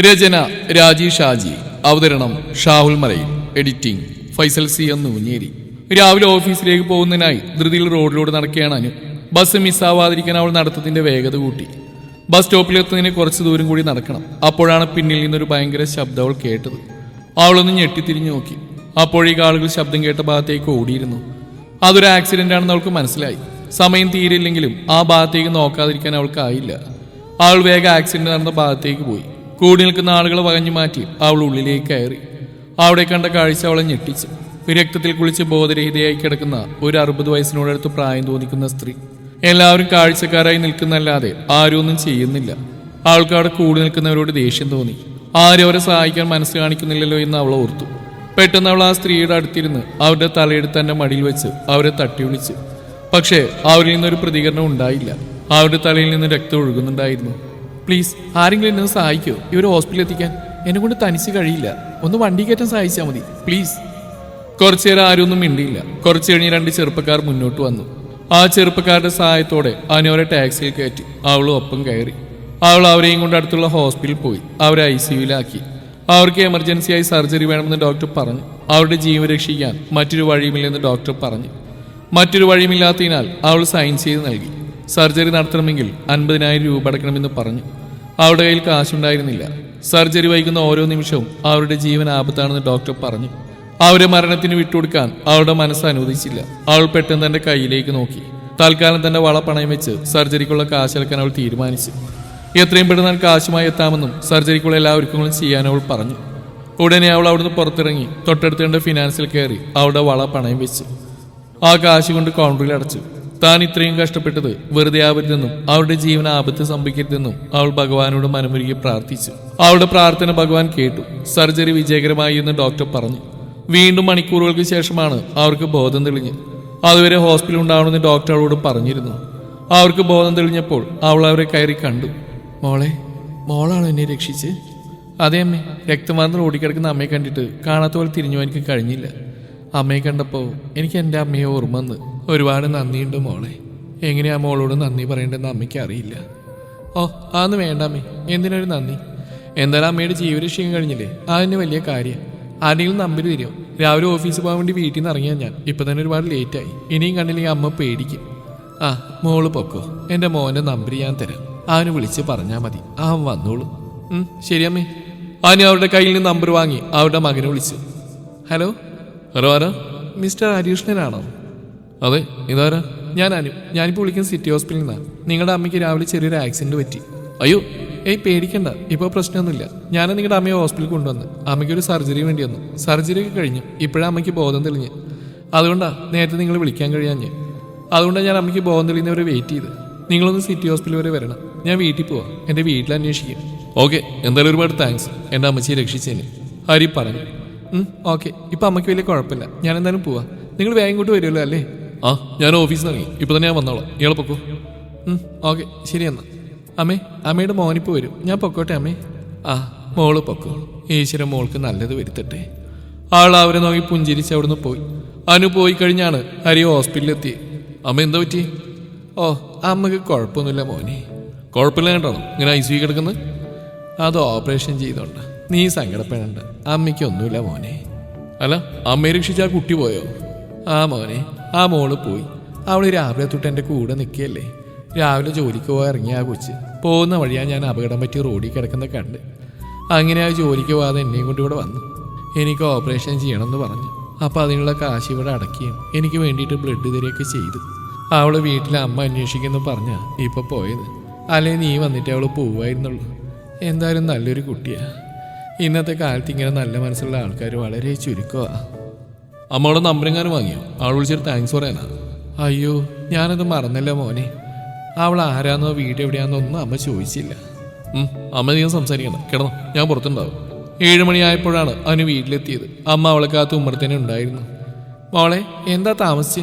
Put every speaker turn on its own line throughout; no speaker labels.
രചന രാജീവ് ഷാജി അവതരണം ഷാഹുൽ മലയിൽ. Editing Faisal C എന്ന് ഉഞ്ഞേരി രാവിലെ ഓഫീസിലേക്ക് പോകുന്നതിനായി ധൃതിയിൽ റോഡിലൂടെ നടക്കുകയാണ് അനു. ബസ് മിസ്സാവാതിരിക്കാൻ അവൾ നടത്തത്തിന്റെ വേഗത കൂട്ടി. ബസ് സ്റ്റോപ്പിലെത്തുന്നതിന് കുറച്ച് ദൂരം കൂടി നടക്കണം. അപ്പോഴാണ് പിന്നിൽ നിന്നൊരു ഭയങ്കര ശബ്ദം അവൾ കേട്ടത്. അവളൊന്ന് ഞെട്ടിത്തിരിഞ്ഞു നോക്കി. അപ്പോഴേക്ക് ആളുകൾ ശബ്ദം കേട്ട ഭാഗത്തേക്ക് ഓടിയിരുന്നു. അതൊരു ആക്സിഡന്റ് ആണെന്ന് അവൾക്ക് മനസ്സിലായി. സമയം തീരില്ലെങ്കിലും ആ ഭാഗത്തേക്ക് നോക്കാതിരിക്കാൻ അവൾക്കായില്ല. അവൾ വേഗം ആക്സിഡന്റ് നടന്ന ഭാഗത്തേക്ക് പോയി. കൂടി നിൽക്കുന്ന ആളുകളെ വകഞ്ഞു മാറ്റി അവൾ ഉള്ളിലേക്ക് കയറി. അവിടെ കണ്ട കാഴ്ച അവളെ ഞെട്ടിച്ചു. വിരക്തത്തിൽ കുളിച്ച് ബോധരഹിതയായി കിടക്കുന്ന ഒരു അറുപത് വയസ്സിനോടടുത്ത് പ്രായം തോന്നിക്കുന്ന സ്ത്രീ. എല്ലാവരും കാഴ്ചക്കാരായി നിൽക്കുന്നല്ലാതെ ആരും ഒന്നും ചെയ്യുന്നില്ല. അവൾക്ക് അവിടെ കൂടി നിൽക്കുന്നവരോട് ദേഷ്യം തോന്നി. ആരും അവരെ സഹായിക്കാൻ മനസ്സ് കാണിക്കുന്നില്ലല്ലോ എന്ന് അവൾ ഓർത്തു. പെട്ടെന്ന് അവൾ ആ സ്ത്രീയുടെ അടുത്തിരുന്ന് അവരുടെ തലയെടുത്ത് തന്നെ മടിയിൽ വെച്ച് അവരെ തട്ടി വിളിച്ചു പക്ഷേ അവരിൽ നിന്നൊരു പ്രതികരണം ഉണ്ടായില്ല. അവരുടെ തലയിൽ നിന്ന് രക്തം ഒഴുകുന്നുണ്ടായിരുന്നു. പ്ലീസ് ആരെങ്കിലും എന്നെ സഹായിക്കോ? ഇവരെ ഹോസ്പിറ്റലിൽ എത്തിക്കാൻ. എന്നെ കൊണ്ട് തനിച്ച് കഴിയില്ല. ഒന്ന് വണ്ടി കയറ്റാൻ സഹായിച്ചാൽ മതി. പ്ലീസ് കുറച്ചു നേരം ആരും ഒന്നും മിണ്ടിയില്ല. കുറച്ചു കഴിഞ്ഞ് രണ്ട് ചെറുപ്പക്കാർ മുന്നോട്ട് വന്നു. ആ ചെറുപ്പക്കാരുടെ സഹായത്തോടെ അനുവരെ ടാക്സിയിൽ കയറ്റി. അവളും ഒപ്പം കയറി. അവൾ അവരെയും കൊണ്ട് അടുത്തുള്ള ഹോസ്പിറ്റലിൽ പോയി. അവരെ ഐ സിയുലാക്കി അവർക്ക് എമർജൻസി ആയി സർജറി വേണമെന്ന് ഡോക്ടർ പറഞ്ഞു. അവരുടെ ജീവൻ രക്ഷിക്കാൻ മറ്റൊരു വഴിയുമില്ലെന്ന് ഡോക്ടർ പറഞ്ഞു. മറ്റൊരു വഴിയുമില്ലാത്തതിനാൽ അവൾ സൈൻ ചെയ്ത് നൽകി. സർജറി നടത്തണമെങ്കിൽ അൻപതിനായിരം രൂപ അടക്കണമെന്ന് പറഞ്ഞു. അവളുടെ കയ്യിൽ കാശുണ്ടായിരുന്നില്ല. സർജറി വൈകുന്ന ഓരോ നിമിഷവും അവരുടെ ജീവൻ ആപത്താണെന്ന് ഡോക്ടർ പറഞ്ഞു. അവരെ മരണത്തിന് വിട്ടുകൊടുക്കാൻ അവളുടെ മനസ്സ് അനുവദിച്ചില്ല. അവൾ പെട്ടെന്ന് തന്റെ കയ്യിലേക്ക് നോക്കി. തൽക്കാലം തന്റെ വള പണയം വെച്ച് സർജറിക്കുള്ള കാശിറക്കാൻ അവൾ തീരുമാനിച്ചു. എത്രയും പെട്ടെന്ന് കാശുമായി എത്താമെന്നും സർജറിക്കുള്ള എല്ലാവർക്കും ചെയ്യാൻ അവൾ പറഞ്ഞു. ഉടനെ അവൾ അവിടുന്ന് പുറത്തിറങ്ങി തൊട്ടടുത്തേണ്ട ഫിനാൻസിൽ കയറി അവളുടെ വള പണയം വെച്ചു. ആ കാശ് കൊണ്ട് കൗണ്ടറിൽ അടച്ചു. താൻ ഇത്രയും കഷ്ടപ്പെട്ടത് വെറുതെ ആവരുതെന്നും അവളുടെ ജീവൻ ആപത്ത് സംഭവിക്കരുതെന്നും അവൾ ഭഗവാനോട് മനമൊരുക്കി പ്രാർത്ഥിച്ചു. അവളുടെ പ്രാർത്ഥന ഭഗവാൻ കേട്ടു. സർജറി വിജയകരമായി എന്ന് ഡോക്ടർ പറഞ്ഞു. വീണ്ടും മണിക്കൂറുകൾക്ക് ശേഷമാണ് അവർക്ക് ബോധം തെളിഞ്ഞ്. അതുവരെ ഹോസ്പിറ്റലിൽ ഉണ്ടാവണമെന്ന് ഡോക്ടർ അവളോട് പറഞ്ഞിരുന്നു. അവർക്ക് ബോധം തെളിഞ്ഞപ്പോൾ അവൾ അവരെ കയറി കണ്ടു. മോളെ മോളാണോ എന്നെ രക്ഷിച്ച്? അതേ അമ്മേ രക്തമാർന്ന് ഓടിക്കിടക്കുന്ന അമ്മയെ കണ്ടിട്ട് കാണാത്ത പോലെ തിരിഞ്ഞു എനിക്ക് കഴിഞ്ഞില്ല. അമ്മയെ കണ്ടപ്പോൾ എനിക്ക് എന്റെ അമ്മയെ ഓർമ്മ വന്ന്. ഒരുപാട് നന്ദിയുണ്ട് മോളെ. എങ്ങനെയാ മോളോട് നന്ദി പറയേണ്ടതെന്ന് അമ്മയ്ക്ക് അറിയില്ല. ഓ അതൊന്നും വേണ്ട അമ്മേ. എന്തിനൊരു നന്ദി? എന്തായാലും അമ്മയുടെ ജീവരക്ഷയും കഴിഞ്ഞില്ലേ? അതിന് വലിയ കാര്യം. ആരെങ്കിലും നമ്പർ തരുമോ? രാവിലെ ഓഫീസിൽ പോകാൻ വേണ്ടി വീട്ടിൽ നിന്ന് ഇറങ്ങിയാൽ ഞാൻ. ഇപ്പം തന്നെ ഒരുപാട് ലേറ്റായി ഇനിയും കണ്ടില്ലെങ്കിൽ അമ്മ പേടിക്കും. ആ മോൾ പൊക്കോ. എന്റെ മോന്റെ നമ്പർ ഞാൻ തരാം. അവന് വിളിച്ച് പറഞ്ഞാൽ മതി. അവൻ വന്നോളൂ. ശരി അമ്മേ. അവന് അവരുടെ കയ്യിൽ നിന്ന് നമ്പർ വാങ്ങി അവരുടെ മകനെ വിളിച്ചു. ഹലോ? ഹലോ ആരാ? മിസ്റ്റർ ഹരീഷ്ണനാണോ അതെ ഇതാരാ? ഞാൻ അനു. ഞാനിപ്പോൾ വിളിക്കുന്ന സിറ്റി ഹോസ്പിറ്റലിൽ നിന്നാണ് നിങ്ങളുടെ അമ്മയ്ക്ക് രാവിലെ ചെറിയൊരു ആക്സിഡന്റ് പറ്റി. അയ്യോ. ഏയ് പേടിക്കണ്ട. ഇപ്പോൾ പ്രശ്നമൊന്നുമില്ല. ഞാൻ നിങ്ങളുടെ അമ്മയെ ഹോസ്പിറ്റലിൽ കൊണ്ടുവന്ന്. അമ്മയ്ക്ക് ഒരു സർജറി വേണ്ടി വന്നു. സർജറി ഒക്കെ കഴിഞ്ഞു. ഇപ്പോഴാണ് അമ്മയ്ക്ക് ബോധം തെളിഞ്ഞ്. അതുകൊണ്ടാണ് നേരത്തെ നിങ്ങൾ വിളിക്കാൻ കഴിയാഞ്ഞ്. അതുകൊണ്ടാണ് ഞാൻ അമ്മയ്ക്ക് ബോധം തെളിയുന്നവരെ വെയിറ്റ് ചെയ്ത്. നിങ്ങളൊന്ന് സിറ്റി ഹോസ്പിറ്റൽ വരെ വരണം. ഞാൻ വീട്ടിൽ പോവാം. എന്റെ വീട്ടിൽ അന്വേഷിക്കും. ഓക്കെ. എന്തായാലും ഒരുപാട് താങ്ക്സ്. എന്റെ അമ്മച്ചിയെ രക്ഷിച്ചതിന്. ഹരി പറഞ്ഞു. ഓക്കെ. ഇപ്പം അമ്മയ്ക്ക് വലിയ കുഴപ്പമില്ല. ഞാൻ എന്തായാലും പോവാ. നിങ്ങൾ വേഗം ഇങ്ങോട്ട് വരുമല്ലോ അല്ലേ? ആ ഞാൻ ഓഫീസിൽ ഇറങ്ങി. ഇപ്പം തന്നെ ഞാൻ വന്നോളാം. ഇയാളെ പൊക്കോ? ഓക്കെ. ശരി എന്നാ. അമ്മേ അമ്മയുടെ മോനിപ്പോൾ വരും. ഞാൻ പൊക്കോട്ടെ അമ്മേ? ആ മോൾ പൊക്കോ. ഈശ്വരൻ മോൾക്ക് നല്ലത് വരുത്തട്ടെ. ആൾ അവരെ നോക്കി പുഞ്ചിരിച്ച് അവിടുന്ന് പോയി. അനു പോയി കഴിഞ്ഞാണ് ഹരി ഹോസ്പിറ്റലിലെത്തി. അമ്മ എന്താ പറ്റി? ഓ അമ്മയ്ക്ക് കുഴപ്പമൊന്നുമില്ല മോനെ. കുഴപ്പമില്ല കേട്ടോ ഇങ്ങനെ ഐ സി കിടക്കുന്നത് അത് ഓപ്പറേഷൻ ചെയ്തോണ്ട. നീ സങ്കടപ്പെടണ്ട. അമ്മയ്ക്ക് ഒന്നുമില്ല മോനെ. അല്ല അമ്മയെ രക്ഷിച്ച ആ കുട്ടി പോയോ? ആ മോനെ ആ മോൾ പോയി. അവൾ രാവിലെ തൊട്ട് എന്റെ കൂടെ നിൽക്കുകയല്ലേ. രാവിലെ ജോലിക്ക് പോയി ഇറങ്ങിയ ആ കൊച്ച്. പോകുന്ന വഴിയാണ് ഞാൻ അപകടം പറ്റി റോഡിൽ കിടക്കുന്ന കണ്ട്. അങ്ങനെ ആ ജോലിക്ക് പോകാതെ എന്നെയും കൊണ്ട് ഇവിടെ വന്നു. എനിക്ക് ഓപ്പറേഷൻ ചെയ്യണമെന്ന് പറഞ്ഞു. അപ്പോൾ അതിനുള്ള കാശ് ഇവിടെ അടക്കുകയും എനിക്ക് വേണ്ടിയിട്ട് ബ്ലഡ് തരികയൊക്കെ ചെയ്തു. അവൾ വീട്ടിലെ അമ്മ അന്വേഷിക്കുന്നു പറഞ്ഞാ ഇപ്പോൾ പോയത്. അല്ലെങ്കിൽ നീ വന്നിട്ട് അവൾ പോവായിരുന്നുള്ളൂ. എന്തായാലും നല്ലൊരു കുട്ടിയാ. ഇന്നത്തെ കാലത്ത് ഇങ്ങനെ നല്ല മനസ്സുള്ള ആൾക്കാർ വളരെ ചുരുക്കമാണ് അമ്മയുടെ നമ്പരെങ്ങാനും വാങ്ങിയോ? അവൾ വിളിച്ചിട്ട് താങ്ക്സ് പറയാനാ. അയ്യോ ഞാനത് മറന്നല്ലോ മോനെ. അവൾ ആരാന്നോ വീട് എവിടെയാന്നോ ഒന്നും അമ്മ ചോദിച്ചില്ല. അമ്മ നീ സംസാരിക്കണം. കിടന്നോ ഞാൻ പുറത്തുണ്ടാവും. ഏഴുമണിയായപ്പോഴാണ് അവന് വീട്ടിലെത്തിയത്. അമ്മ അവളെ കാത്ത് ഉമ്മറത്തന്നെ ഉണ്ടായിരുന്നു. മോളെ എന്താ താമസിച്ച്?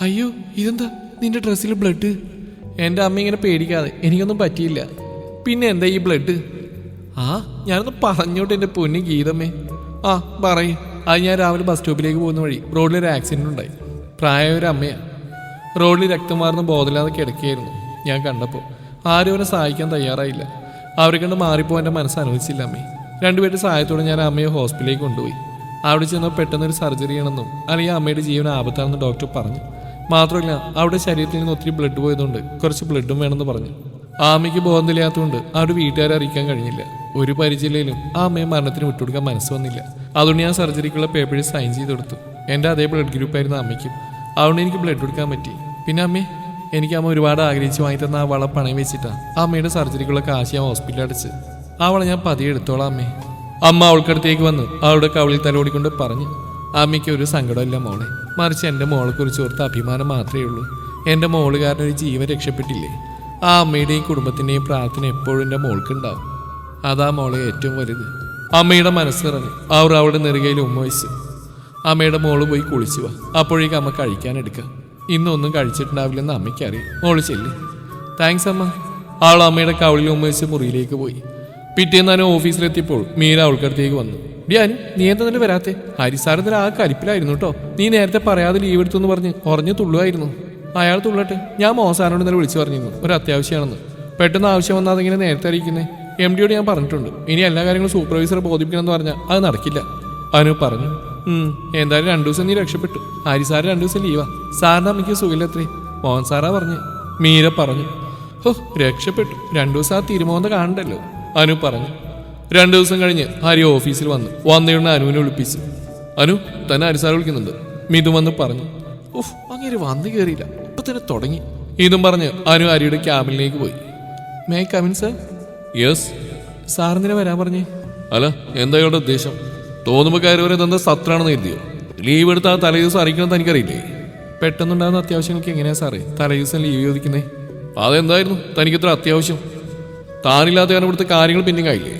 അയ്യോ ഇതെന്താ? നിന്റെ ഡ്രസ്സിൽ ബ്ലഡ് എന്റെ അമ്മ ഇങ്ങനെ പേടിക്കാതെ എനിക്കൊന്നും പറ്റിയില്ല. പിന്നെ എന്താ ഈ ബ്ലഡ് ആ ഞാനൊന്ന് പറഞ്ഞോട്ടെ എന്റെ പൊന്നു ഗീതമേ ആ പറയും. അത് ഞാൻ രാവിലെ ബസ് സ്റ്റോപ്പിലേക്ക് പോകുന്ന വഴി റോഡിൽ ഒരു ആക്സിഡന്റ് ഉണ്ടായി. പ്രായ ഒരു അമ്മയാണ് റോഡിൽ രക്തം മാറുന്ന ബോധമില്ലാതെ കിടക്കുകയായിരുന്നു ഞാൻ കണ്ടപ്പോൾ. ആരും അവനെ സഹായിക്കാൻ തയ്യാറായില്ല. അവരെ കണ്ട് മാറിപ്പോവാൻ എന്റെ മനസ്സ് അനുവദിച്ചില്ല അമ്മേ. രണ്ടുപേരുടെ സഹായത്തോടെ ഞാൻ അമ്മയെ ഹോസ്പിറ്റലിലേക്ക് കൊണ്ടുപോയി. അവിടെ ചെന്നാൽ പെട്ടെന്നൊരു സർജറി ചെയ്യണമെന്നും അല്ലെങ്കിൽ അമ്മയുടെ ജീവൻ ആപത്താണെന്ന് ഡോക്ടർ പറഞ്ഞു. മാത്രമല്ല അവിടെ ശരീരത്തിൽ നിന്ന് ഒത്തിരി ബ്ലഡ് പോയതുകൊണ്ട് കുറച്ച് ബ്ലഡും വേണമെന്ന് പറഞ്ഞു. ആ അമ്മയ്ക്ക് ബോധമില്ലാത്തതുകൊണ്ട് അവിടെ വീട്ടുകാരെ അറിയിക്കാൻ കഴിഞ്ഞില്ല. ഒരു പരിചയയിലും ആ അമ്മയെ മരണത്തിന് വിട്ടുകൊടുക്കാൻ മനസ്സ് വന്നില്ല. അതുകൊണ്ട് ഞാൻ സർജറിക്കുള്ള പേപ്പറിൽ സൈൻ ചെയ്ത് കൊടുത്തു. എന്റെ അതേ ബ്ലഡ് ഗ്രൂപ്പായിരുന്നു അമ്മയ്ക്കും അതുകൊണ്ട് എനിക്ക് ബ്ലഡ് കൊടുക്കാൻ പറ്റി. പിന്നെ അമ്മേ എനിക്ക് അമ്മ ഒരുപാട് ആഗ്രഹിച്ച് വാങ്ങി തന്ന ആ വള പണയം വെച്ചിട്ടാണ് ആ അമ്മയുടെ സർജറിക്കുള്ള കാശ് ഞാൻ ഹോസ്പിറ്റലിൽ അടച്ച്. ആ വള ഞാൻ പതിയെ എടുത്തോളാം അമ്മേ. അമ്മ അവൾക്കടുത്തേക്ക് വന്ന് അവളുടെ കവളിൽ തലോടിക്കൊണ്ട് പറഞ്ഞു അമ്മയ്ക്ക് ഒരു സങ്കടമില്ല മോളെ. മറിച്ച് എന്റെ മോളെക്കുറിച്ച് ഓർത്ത് അഭിമാനം മാത്രമേ ഉള്ളൂ. എന്റെ മോൾ കാരണം ഒരു ജീവൻ രക്ഷപ്പെട്ടില്ലേ? ആ അമ്മയുടെയും കുടുംബത്തിന്റെയും പ്രാർത്ഥന എപ്പോഴും എന്റെ മോൾക്കുണ്ടാവും. അതാ മോളെ ഏറ്റവും വലുത്. അമ്മയുടെ മനസ്സിറങ്ങി. അവർ അവളുടെ നെറുകയിൽ ഉമ്മ വെച്ച്. അമ്മയുടെ മോൾ പോയി കുളിച്ചു വാ. അപ്പോഴേക്ക് അമ്മ കഴിക്കാൻ എടുക്കാം. ഇന്നൊന്നും കഴിച്ചിട്ടുണ്ടാവില്ലെന്ന് അമ്മയ്ക്കറിയാം മോൾ ചെല്ലി. താങ്ക്സ് അമ്മ. അവൾ അമ്മയുടെ കവളിൽ ഉമ്മ വെച്ച് മുറിയിലേക്ക് പോയി. പിറ്റേന്ന് തന്നെ ഓഫീസിലെത്തിയപ്പോൾ മീര അവൾക്കടുത്തേക്ക് വന്നു. ഡിയാൻ നീ എന്താ തന്നെ വരാത്തെ? ഹരിസാറിന് ആ കരിപ്പിലായിരുന്നു കേട്ടോ. നീ നേരത്തെ പറയാതെ ലീവ് എടുത്തു എന്ന് പറഞ്ഞ് ഉറഞ്ഞു തുള്ളുമായിരുന്നു അയാൾ തുള്ളട്ടെ. ഞാൻ മോസാനോട് ഇന്നലെ വിളിച്ചു പറഞ്ഞിരുന്നു. ഒരു അത്യാവശ്യമാണെന്ന്. പെട്ടെന്ന് ആവശ്യം വന്നാൽ അതിങ്ങനെ നേരത്തെ അറിയിക്കുന്നേ. എം ഡിയോട് ഞാൻ പറഞ്ഞിട്ടുണ്ട്. ഇനി എല്ലാ കാര്യങ്ങളും സൂപ്പർവൈസറെ ബോധിപ്പിക്കണമെന്ന് പറഞ്ഞാൽ അത് നടക്കില്ല. അനു പറഞ്ഞു എന്തായാലും രണ്ടു ദിവസം നീ രക്ഷപ്പെട്ടു. ഹരി സാറ് രണ്ടു ദിവസം ലീവാ സാറിന് അമ്മയ്ക്ക് സുഖമില്ലത്രേ മോഹൻ സാറാ പറഞ്ഞു. മീര പറഞ്ഞു ഹോ രക്ഷപ്പെട്ടു. രണ്ടു ദിവസം ആ തിരുമോന്ത കാണണ്ടല്ലോ. അനു പറഞ്ഞു രണ്ടു ദിവസം കഴിഞ്ഞ് ഹരി ഓഫീസിൽ വന്നു. വന്നയുടനെ അനുവിനെ വിളിപ്പിച്ചു. അനു തന്നെ ഹരി സാർ വിളിക്കുന്നുണ്ട്. മിതു വന്ന് പറഞ്ഞു അങ്ങനെ വന്നു കയറിയില്ല ഇപ്പൊ തന്നെ തുടങ്ങി. ഇതും പറഞ്ഞ് അനു ആര്യയുടെ ക്യാബിനിലേക്ക് പോയി. മേ കമിൻ സർ യെസ് സാറിന് വരാൻ പറഞ്ഞേ? അല്ല എന്താ ഇവിടെ ഉദ്ദേശം? തോന്നുമ്പോൾ കയറി വരെ എന്താ സത്രാണെന്ന് കരുതിയോ? ലീവ് എടുത്താൽ തലേ ദിവസം അറിയിക്കണമെന്ന് എനിക്കറിയില്ലേ പെട്ടെന്നുണ്ടാകുന്ന അത്യാവശ്യങ്ങൾക്ക് എങ്ങനെയാ സാറേ? തലേ ദിവസം ലീവ് ചോദിക്കുന്നേ? അതെന്തായിരുന്നു? തനിക്ക് ഇത്ര അത്യാവശ്യം? താനില്ലാത്ത കാരണം ഇവിടുത്തെ കാര്യങ്ങൾ പിന്നെയും ആയില്ലേ?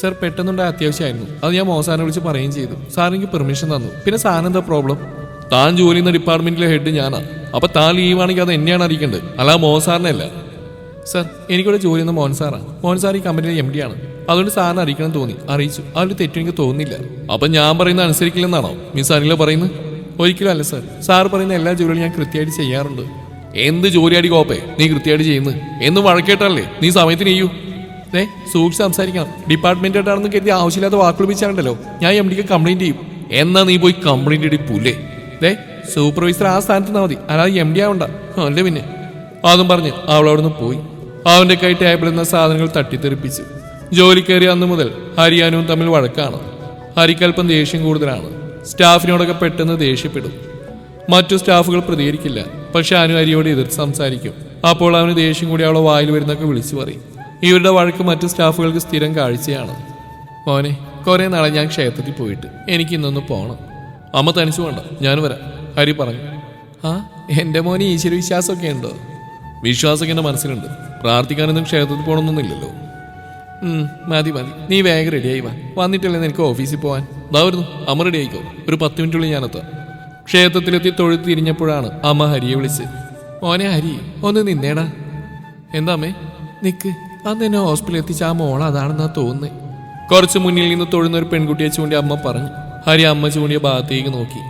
സർ പെട്ടെന്നുണ്ടായ അത്യാവശ്യമായിരുന്നു. അത് ഞാൻ മോസാനെ വിളിച്ച് പറയുകയും ചെയ്തു. സാർ എനിക്ക് പെർമിഷൻ തന്നു. പിന്നെ സാറിന് എന്താ പ്രോബ്ലം താൻ ജോലി ചെയ്യുന്ന ഡിപ്പാർട്ട്മെന്റിലെ ഹെഡ് ഞാനാ. അപ്പൊ താൻ ലീവാണെങ്കിൽ അത് എന്നെയാണ് അറിയിക്കേണ്ടത്. അല്ല മോസാറിനെ അല്ല. സർ എനിക്കിവിടെ ജോലി ചെയ്യുന്ന മോഹൻ സാറാണ് മോഹൻ സാർ ഈ കമ്പനിയിലെ എം ഡി ആണ് അതുകൊണ്ട് സാറിനെ അറിയിക്കണം തോന്നി. അറിയിച്ചു. അതിൽ തെറ്റും എനിക്ക് തോന്നുന്നില്ല. അപ്പൊ ഞാൻ പറയുന്നത് അനുസരിക്കില്ലെന്നാണോ? മിസ് അനില പറയുന്നത്? ഒരിക്കലും അല്ല സർ. സാർ പറയുന്ന എല്ലാ ജോലികളും ഞാൻ കൃത്യമായിട്ട് ചെയ്യാറുണ്ട്. എന്ത് ജോലിയാടി കോപ്പേ നീ കൃത്യമായിട്ട് ചെയ്യുന്നു എന്നും വഴക്കേട്ടല്ലേ? നീ സമയത്തിന് ചെയ്യൂ. ഏ സൂക്ഷിച്ച് സംസാരിക്കണം. ഡിപ്പാർട്ട്മെന്റ് ആയിട്ടാണെന്ന് കരുതി ആവശ്യമില്ലാത്ത വാക്കുപിച്ചാണ്ടല്ലോ ഞാൻ എം ഡിക്ക് കംപ്ലൈന്റ് ചെയ്യും. എന്നാ നീ പോയി കംപ്ലൈന്റ് ഇടി പുല്ലേ. ദേ സൂപ്പർവൈസർ ആ സ്ഥാനത്ത് നിന്നാ മതി. അല്ലാതെ എം ഡി ആവണ്ട അല്ലേ പിന്നെ? അതും പറഞ്ഞ് അവൾ അവിടുന്ന് പോയി. അവന്റെ കൈ ടേബിളിൽ സാധനങ്ങൾ തട്ടിത്തെറിപ്പിച്ചു. ജോലി കയറി അന്ന് മുതൽ ഹരിയാനുവും തമ്മിൽ വഴക്കാണ്. ഹരിക്കൽപ്പം ദേഷ്യം കൂടുതലാണ്. സ്റ്റാഫിനോടൊക്കെ പെട്ടെന്ന് ദേഷ്യപ്പെടും. മറ്റു സ്റ്റാഫുകൾ പ്രതികരിക്കില്ല. പക്ഷെ അനു ഹരിയോട് എതിർത്ത് സംസാരിക്കും. അപ്പോൾ അവന് ദേഷ്യം കൂടി അവളെ വായിൽ വരുന്നൊക്കെ വിളിച്ചു പറയും. ഇവരുടെ വഴക്ക് മറ്റു സ്റ്റാഫുകൾക്ക് സ്ഥിരം കാഴ്ചയാണ്. മോനെ കുറെ നാളെ ഞാൻ ക്ഷേത്രത്തിൽ പോയിട്ട്. എനിക്ക് ഇന്നൊന്ന് പോകണം അമ്മ തനിച്ചു വേണ്ട. ഞാൻ വരാം. ഹരി പറഞ്ഞു. ആ എന്റെ മോന് ഈശ്വര വിശ്വാസമൊക്കെ ഉണ്ടോ? വിശ്വാസമൊക്കെ എന്റെ മനസ്സിലുണ്ട്. പ്രാർത്ഥിക്കാനൊന്നും ക്ഷേത്രത്തിൽ പോകണമെന്നൊന്നുമില്ലല്ലോ ഉം, മതി മതി. നീ വേഗം റെഡിയായി വാ. വന്നിട്ടല്ലേ നിനക്ക് ഓഫീസിൽ പോവാൻ? ദാ വരുന്നു. അമ്മ റെഡി ആയിക്കോ. ഒരു പത്ത് മിനിറ്റുള്ളിൽ ഞാനെത്താം. ക്ഷേത്രത്തിലെത്തി തൊഴുത്ത് തിരിഞ്ഞപ്പോഴാണ് അമ്മ ഹരിയെ വിളിച്ച് മോനെ ഹരി ഒന്ന് നിന്നേടാ. എന്താ അമ്മേ? നിക്ക്. അന്ന് എന്നെ ഹോസ്പിറ്റലിൽ എത്തിച്ച ആ മോൾ അതാണെന്നാ തോന്നുന്നേ. കുറച്ച് മുന്നിൽ നിന്ന് തൊഴുന്ന ഒരു പെൺകുട്ടിയെ ചൂണ്ടി അമ്മ പറഞ്ഞു. ഹരി അമ്മ ചൂണ്ടിയ ഭാഗത്തേക്ക് നോക്കി.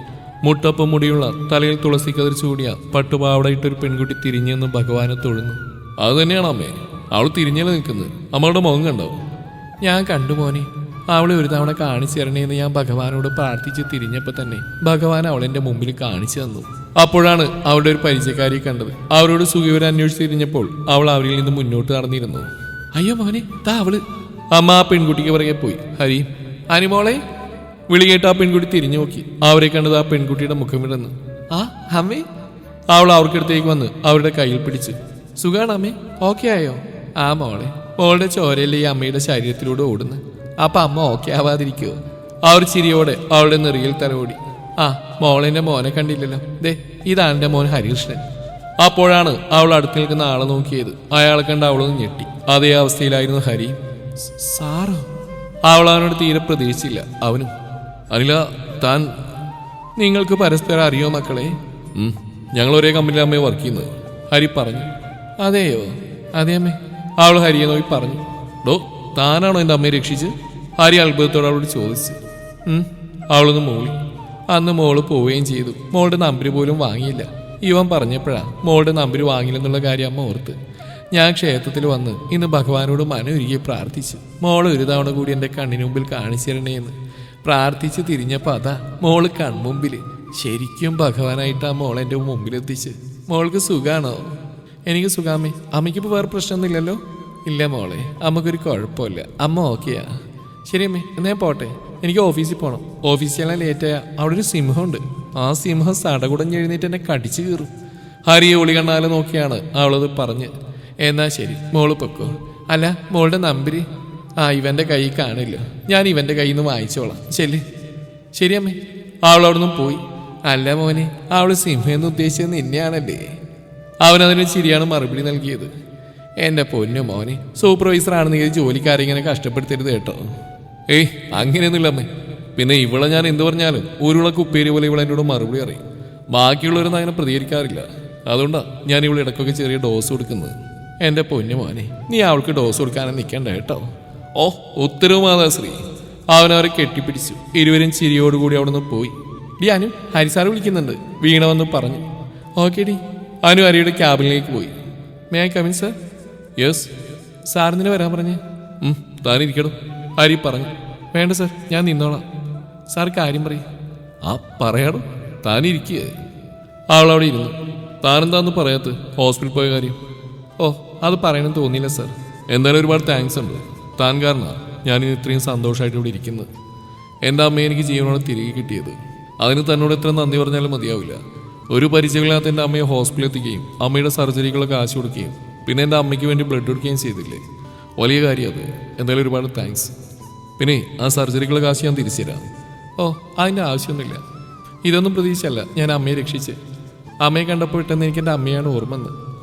മുട്ടപ്പം മുടിയുള്ള തലയിൽ തുളസി കതിർ ചൂടിയ പട്ടുപാവടയിട്ടൊരു പെൺകുട്ടി തിരിഞ്ഞെന്ന് ഭഗവാനെ തൊഴുന്നു. അത് തന്നെയാണ് അമ്മേ. അവൾ തിരിഞ്ഞല്ലേ നിൽക്കുന്നത്. അമ്മയുടെ മുഖം കണ്ടോ? ഞാൻ കണ്ടു മോനെ. അവളെ ഒരു തവണ കാണിച്ചു തരണേന്ന് ഞാൻ ഭഗവാനോട് പ്രാർത്ഥിച്ച് തിരിഞ്ഞപ്പോൾ തന്നെ ഭഗവാൻ അവളെന്റെ മുമ്പിൽ കാണിച്ചു തന്നു. അപ്പോഴാണ് അവളുടെ ഒരു പരിചയക്കാരിയെ കണ്ടത്. അവരോട് സുഖിവരെ അന്വേഷിച്ച് തിരിഞ്ഞപ്പോൾ അവൾ അവരിൽ നിന്ന് മുന്നോട്ട് നടന്നിരുന്നു. അയ്യോ മോനെ താ അവൾ. അമ്മ ആ പെൺകുട്ടിക്ക് പുറകെ പോയി. ഹരി അനിമോളെ വിളി കേട്ട് ആ പെൺകുട്ടി തിരിഞ്ഞു നോക്കി. അവരെ കണ്ടത് ആ പെൺകുട്ടിയുടെ മുഖം വിടന്നു ആ അമ്മേ. അവൾ അവർക്കടുത്തേക്ക് വന്ന് അവരുടെ കയ്യിൽ പിടിച്ച് സുഖാണ് അമ്മേ ഓക്കെ ആയോ? ആ മോളെ. മോളുടെ ചോരയിലെ ഈ അമ്മയുടെ ശരീരത്തിലൂടെ ഓടുന്നു. അപ്പൊ അമ്മ ഓക്കെ ആവാതിരിക്കോ? അവർ ചിരിയോടെ അവളുടെ നെറിയിൽ തലോടി. ആ മോളെന്റെ മോനെ കണ്ടില്ലല്ലോ. ദേ ഇതാണ് എന്റെ മോൻ ഹരികൃഷ്ണൻ. അപ്പോഴാണ് അവൾ അടുത്ത് നിൽക്കുന്ന ആളെ നോക്കിയത്. അയാളെ കണ്ട് അവളൊന്ന് ഞെട്ടി. അതേ അവസ്ഥയിലായിരുന്നു ഹരി. "സ് സാറോ? അവൾ അവനോട് തീരെ പ്രതീക്ഷിച്ചില്ല. അവനും അനില താൻ നിങ്ങൾക്ക് പരസ്പരം അറിയോ മക്കളെ? ഞങ്ങൾ ഒരേ കമ്പനിയിൽ അമ്മയെ വർക്ക് ചെയ്യുന്നത്. ഹരി പറഞ്ഞു. അതെയോ? അതെ അമ്മേ. അവൾ ഹരിയെ നോക്കി പറഞ്ഞു. ഡോ താനാണോ എന്റെ അമ്മയെ രക്ഷിച്ച് ഹരി അത്ഭുതത്തോട് അവളോട് ചോദിച്ചു. അവളൊന്ന് മോളി. അന്ന് മോൾ പോവുകയും ചെയ്തു. മോളുടെ നമ്പർ പോലും വാങ്ങിയില്ല. ഇവൻ പറഞ്ഞപ്പോഴാണ് മോളുടെ നമ്പർ വാങ്ങില്ലെന്നുള്ള കാര്യം അമ്മ ഓർത്ത്. ഞാൻ ക്ഷേത്രത്തിൽ വന്ന് ഇന്ന് ഭഗവാനോട് മനൊരുകി പ്രാർത്ഥിച്ചു. മോളെ ഒരു തവണ കൂടി എന്റെ കണ്ണിന് മുമ്പിൽ കാണിച്ചു തരണേന്ന് പ്രാർത്ഥിച്ച് തിരിഞ്ഞപ്പോൾ അതാ മോൾ കൺമുമ്പിൽ ശരിക്കും ഭഗവാനായിട്ടാ മോൾ എന്റെ മുമ്പിലെത്തിച്ച്. മോൾക്ക് സുഖാണോ? എനിക്ക് സുഖാമേ അമ്മയ്ക്കിപ്പോൾ വേറെ പ്രശ്നമൊന്നുമില്ലല്ലോ? ഇല്ല മോളെ അമ്മക്കൊരു കുഴപ്പമില്ല. അമ്മ ഓക്കെയാ. ശരി അമ്മേ എന്നാ പോട്ടെ. എനിക്ക് ഓഫീസിൽ പോകണം ഓഫീസിൽ ചെല്ലാൻ ലേറ്റായ. അവിടെ ഒരു സിംഹമുണ്ട്. ആ സിംഹം സടകുടഞ്ഞ് എഴുന്നേറ്റ് എന്നെ കടിച്ചു കീറും. ഹരിയെ ഒളി കണ്ണാലെ നോക്കിയാണ് അവളത് പറഞ്ഞ്. എന്നാ ശരി മോൾ പൊക്കോ. അല്ല മോളുടെ നമ്പര്? ആ ഇവന്റെ കൈ കാണില്ല. ഞാൻ ഇവന്റെ കയ്യിൽ നിന്ന് വായിച്ചോളാം. ശരി. ശരി അമ്മേ. അവൾ അവിടുന്ന് പോയി. അല്ല മോനെ അവൾ സിംഹയെന്ന് ഉദ്ദേശിച്ചത് നിന്നെയാണല്ലേ? അവനതിന് ശരിയാണ് മറുപടി നൽകിയത്. എന്റെ പൊന്നു മോനെ സൂപ്പർവൈസർ ആണെന്ന് ഈ ജോലിക്കാരെ ഇങ്ങനെ കഷ്ടപ്പെടുത്തരുത് കേട്ടോ. ഏയ് അങ്ങനെയൊന്നുമില്ല അമ്മേ. പിന്നെ ഇവളെ ഞാൻ എന്ത് പറഞ്ഞാലും ഒരുവിള കുപ്പേരി പോലെ ഇവളെ എന്നോട് മറുപടി അറിയും ബാക്കിയുള്ളവരൊന്നും അങ്ങനെ പ്രതികരിക്കാറില്ല. അതുകൊണ്ടാണ് ഞാൻ ഇവിടെ ഇടയ്ക്കൊക്കെ ചെറിയ ഡോസ് കൊടുക്കുന്നത്. എന്റെ പൊന്നു മോനെ നീ അവൾക്ക് ഡോസ് കൊടുക്കാനും നിൽക്കേണ്ട കേട്ടോ. ഓ ഉത്തരവുമാതാ ശ്രീ. അവനവരെ കെട്ടിപ്പിടിച്ചു. ഇരുവരും ചിരിയോടുകൂടി അവിടെ നിന്ന് പോയി. ഡി അനു ഹരിസാർ വിളിക്കുന്നുണ്ട്. വീണ വന്ന് പറഞ്ഞു. Okay D. അനു ഹരിയുടെ ക്യാബിനിലേക്ക് പോയി. May I come in sir yes സാറിന് വരാൻ പറഞ്ഞേ? താനിരിക്കണം ഹരി പറഞ്ഞു. വേണ്ട സർ ഞാൻ നിന്നോളാം. സാർ കാര്യം പറയും. ആ പറയാടോ താനിരിക്കുക അവളവിടെ ഇരുന്നു. താനെന്താന്ന് പറയാത്ത? ഹോസ്പിറ്റൽ പോയ കാര്യം. ഓ അത് പറയണമെന്ന് തോന്നിയില്ല സർ എന്തായാലും ഒരുപാട് താങ്ക്സ് ഉണ്ട്. താൻ കാരണമാണ് ഞാൻ ഇത്രയും സന്തോഷമായിട്ട് ഇവിടെ ഇരിക്കുന്നത് എന്റെ അമ്മയെ എനിക്ക് ജീവനോടെ തിരികെ കിട്ടിയത്. അതിന് തന്നോട് എത്ര നന്ദി പറഞ്ഞാലും മതിയാവില്ല. ഒരു പരിചയമില്ലാത്ത എന്റെ അമ്മയെ ഹോസ്പിറ്റലിൽ എത്തിക്കുകയും അമ്മയുടെ സർജറികളൊക്കെ കാശ് കൊടുക്കുകയും പിന്നെ എന്റെ അമ്മയ്ക്ക് വേണ്ടി ബ്ലഡ് കൊടുക്കുകയും ചെയ്തില്ലേ? വലിയ കാര്യം അത്. എന്തായാലും ഒരുപാട് താങ്ക്സ് പിന്നെ ആ സർജറികളെ കാശ് ഞാൻ തിരിച്ചു തരാം. ഓ അതിന്റെ ആവശ്യമൊന്നുമില്ല. ഇതൊന്നും പ്രതീക്ഷിച്ചല്ല ഞാൻ അമ്മയെ രക്ഷിച്ച്. അമ്മയെ കണ്ടപ്പോൾ പെട്ടെന്ന് എനിക്ക് എന്റെ അമ്മയാണ് ഓർമ്മ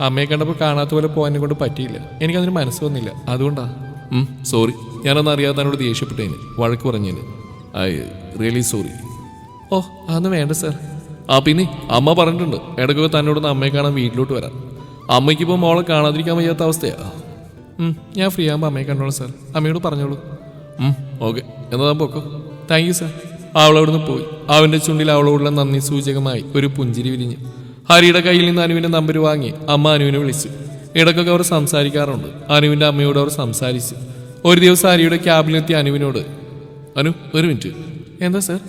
അമ്മയെ കണ്ടപ്പോൾ കാണാത്ത പോലെ പോകാനെ കൊണ്ട് പറ്റിയില്ല. എനിക്കതിന് മനസ്സ് വന്നില്ല അതുകൊണ്ടാ സോറി ഞാനൊന്നും അറിയാതെ തന്നോട് ദേഷ്യപ്പെട്ടേന്. വഴക്ക് പറഞ്ഞേന്. ഐ റിയലി സോറി ഓ അതൊന്നും വേണ്ട സാർ ആ പിന്നെ അമ്മ പറഞ്ഞിട്ടുണ്ട്. ഇടയ്ക്കൊക്കെ തന്നോടൊന്ന് അമ്മയെ കാണാൻ വീട്ടിലോട്ട് വരാം അമ്മയ്ക്കിപ്പോൾ മോളെ കാണാതിരിക്കാൻ വയ്യാത്ത അവസ്ഥയാ. ഞാൻ ഫ്രീ ആകുമ്പോൾ അമ്മയെ കണ്ടോളാം സാർ അമ്മയോട് പറഞ്ഞോളൂ. ഓക്കെ എന്നാ പൊക്കോ. താങ്ക് യു സാർ അവളവിടുന്ന് പോയി. അവന്റെ ചുണ്ടിൽ അവളോടുള്ള നന്ദി സൂചകമായി ഒരു പുഞ്ചിരി വിരിഞ്ഞു. ഹരിയുടെ കയ്യിൽ നിന്ന് അനുവിന്റെ നമ്പർ വാങ്ങി. അമ്മ അനുവിനെ വിളിച്ചു. ഇടയ്ക്കൊക്കെ അവർ സംസാരിക്കാറുണ്ട്. അനുവിന്റെ അമ്മയോട് അവർ സംസാരിച്ച്. ഒരു ദിവസം അരിയുടെ ക്യാബിലെത്തിയ അനുവിനോട് അനു ഒരു മിനിറ്റ്. എന്താ സർ?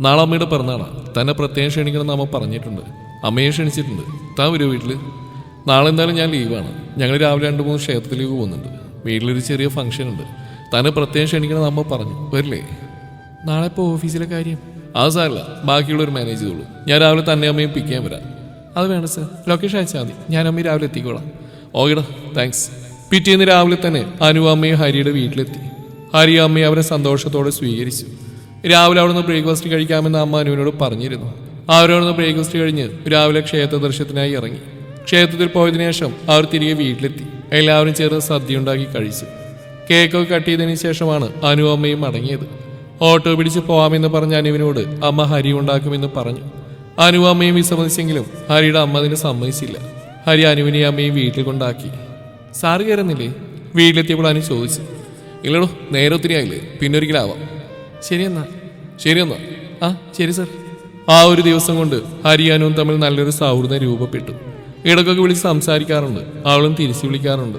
നാളെ അമ്മയുടെ പിറന്നാളാണ് തന്നെ പ്രത്യേകം ക്ഷണിക്കണം എന്ന് അമ്മ പറഞ്ഞിട്ടുണ്ട്. അമ്മയെ ക്ഷണിച്ചിട്ടുണ്ട്. താൻ വരുമോ വീട്ടിൽ നാളെ എന്തായാലും ഞാൻ ലീവാണ് ഞങ്ങൾ രാവിലെ രണ്ട് മൂന്ന് ക്ഷേത്രത്തിലേക്ക് പോകുന്നുണ്ട്. വീട്ടിലൊരു ചെറിയ ഫംഗ്ഷൻ ഉണ്ട്. തന്നെ പ്രത്യേകം ക്ഷണിക്കണം എന്ന് അമ്മ പറഞ്ഞു. വരില്ലേ? നാളെ ഇപ്പോൾ ഓഫീസിലെ കാര്യം. അത് സാറില്ല ബാക്കിയുള്ളവർ മാനേജ് ചെയ്തോളൂ. ഞാൻ രാവിലെ തന്നെ അമ്മയും പിക്ക് ചെയ്യാൻ വരാം. അത് വേണ്ട സർ. ലൊക്കേഷൻ അയച്ചാൽ മതി. ഞാൻ അമ്മ രാവിലെ എത്തിക്കോളാം. ഓക്കെടാ താങ്ക്സ് പിറ്റേന്ന് രാവിലെ തന്നെ അനു അമ്മയും ഹരിയുടെ വീട്ടിലെത്തി. ഹരി അമ്മയെ അവരെ സന്തോഷത്തോടെ സ്വീകരിച്ചു. രാവിലെ അവിടുന്ന് ബ്രേക്ക്ഫാസ്റ്റ് കഴിക്കാമെന്ന് അമ്മ അനുവിനോട് പറഞ്ഞിരുന്നു. അവരവിടുന്ന് ബ്രേക്ക്ഫാസ്റ്റ് കഴിഞ്ഞ് രാവിലെ ക്ഷേത്ര ദർശനത്തിനായി ഇറങ്ങി. ക്ഷേത്രത്തിൽ പോയതിനു ശേഷം അവർ തിരികെ വീട്ടിലെത്തി. എല്ലാവരും ചേർന്ന് സദ്യ ഉണ്ടാക്കി കഴിച്ചു. കേക്കൊക്കെ കട്ട് ചെയ്തതിന് ശേഷമാണ് അനു അമ്മയും മടങ്ങിയത്. ഓട്ടോ പിടിച്ച് പോവാമെന്ന് പറഞ്ഞ അനുവിനോട് അമ്മ ഹരി ഉണ്ടാക്കുമെന്ന് പറഞ്ഞു. അനു അമ്മയും വിസമ്മതിച്ചെങ്കിലും ഹരിയുടെ അമ്മ അതിന് സമ്മതിച്ചില്ല. ഹരി അനുവിനെ അമ്മയും വീട്ടിൽ കൊണ്ടാക്കി. സാറ് കയറുന്നില്ലേ? വീട്ടിലെത്തിയപ്പോൾ അനു ചോദിച്ചു. ഇല്ലടോ നേരെ ഒത്തിരി ആയില്ലേ? പിന്നെ ഒരിക്കലാവാം ശരിയെന്നാ ശരിയെന്നാ ആ ശരി സർ. ആ ഒരു ദിവസം കൊണ്ട് ഹരിയാനും തമ്മിൽ നല്ലൊരു സൗഹൃദം രൂപപ്പെട്ടു. ഇടക്കൊക്കെ വിളിച്ച് സംസാരിക്കാറുണ്ട്. അവളും തിരിച്ചു വിളിക്കാറുണ്ട്.